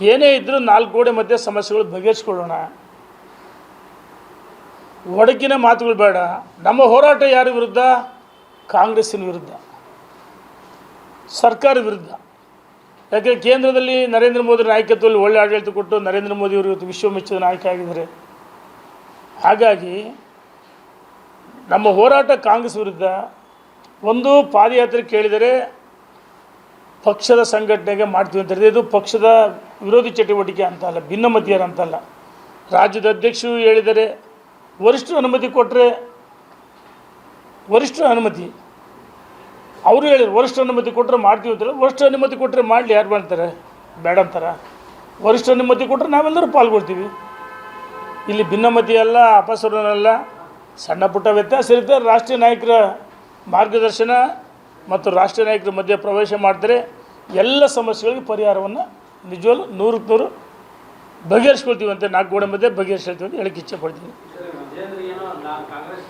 ಏನೇ ಇದ್ದರೂ ನಾಲ್ಕು ಗೋಡೆ ಮಧ್ಯೆ ಸಮಸ್ಯೆಗಳು ಬಗೆಹರಿಸ್ಕೊಳ್ಳೋಣ. ಒಡಕಿನ ಮಾತುಗಳು ಬೇಡ. ನಮ್ಮ ಹೋರಾಟ ಯಾರ ವಿರುದ್ಧ? ಕಾಂಗ್ರೆಸ್ಸಿನ ವಿರುದ್ಧ. ಸರ್ಕಾರ ವಿರುದ್ಧ. ಯಾಕೆ ಕೇಂದ್ರದಲ್ಲಿ ನರೇಂದ್ರ ಮೋದಿ ನಾಯಕತ್ವದಲ್ಲಿ ಒಳ್ಳೆ ಆಡಳಿತ ಕೊಟ್ಟು ನರೇಂದ್ರ ಮೋದಿ ಅವರು ಇವತ್ತು ವಿಶ್ವಮೆಚ್ಚಿದ ನಾಯಕ ಆಗಿದ್ದಾರೆ. ಹಾಗಾಗಿ ನಮ್ಮ ಹೋರಾಟ ಕಾಂಗ್ರೆಸ್ ವಿರುದ್ಧ. ಒಂದು ಪಾದಯಾತ್ರೆ ಕೇಳಿದರೆ ಪಕ್ಷದ ಸಂಘಟನೆಗೆ ಮಾಡ್ತೀವಿ ಅಂತ ಇದು ಪಕ್ಷದ ವಿರೋಧಿ ಚಟುವಟಿಕೆ ಅಂತಲ್ಲ, ಭಿನ್ನಮತೀಯರು ಅಂತಲ್ಲ. ರಾಜ್ಯದ ಅಧ್ಯಕ್ಷರು ಹೇಳಿದರೆ ವರಿಷ್ಠರು ಅನುಮತಿ ಕೊಟ್ಟರೆ ವರಿಷ್ಠರ ಅನುಮತಿ. ಅವರು ಹೇಳಿದ್ರು ವರಿಷ್ಠ ಅನುಮತಿ ಕೊಟ್ಟರೆ ಮಾಡ್ತೀವಿ ಅಂತಾರೆ. ವರಿಷ್ಠ ಅನುಮತಿ ಕೊಟ್ಟರೆ ಮಾಡಲಿ, ಯಾರು ಮಾಡ್ತಾರೆ? ಬೇಡ ಅಂತಾರೆ. ವರಿಷ್ಠ ಅನುಮತಿ ಕೊಟ್ಟರೆ ನಾವೆಲ್ಲರೂ ಪಾಲ್ಗೊಳ್ತೀವಿ. ಇಲ್ಲಿ ಭಿನ್ನಮತಿ ಅಲ್ಲ ಅಪಸರಣಲ್ಲ ಸಣ್ಣ ಪುಟ್ಟ ವ್ಯತ್ಯಾಸ ಇರುತ್ತೆ. ರಾಷ್ಟ್ರೀಯ ನಾಯಕರ ಮಾರ್ಗದರ್ಶನ ಮತ್ತು ರಾಷ್ಟ್ರೀಯ ನಾಯಕರ ಮಧ್ಯೆ ಪ್ರವೇಶ ಮಾಡಿದರೆ ಎಲ್ಲ ಸಮಸ್ಯೆಗಳಿಗೆ ಪರಿಹಾರವನ್ನು ನಿಜವಲ್ಲೂ ನೂರಕ್ಕೆ ನೂರು ಬಗೆಹರಿಸ್ಕೊಳ್ತೀವಿ ಅಂತ ನಾಲ್ಕು ಗೋಡೆ ಮಧ್ಯೆ ಬಗೆಹರಿಸ್ಕೊಳ್ತೀವಿ ಅಂತ ಹೇಳಕ್ಕೆ ಇಚ್ಛೆ ಪಡ್ತೀನಿ.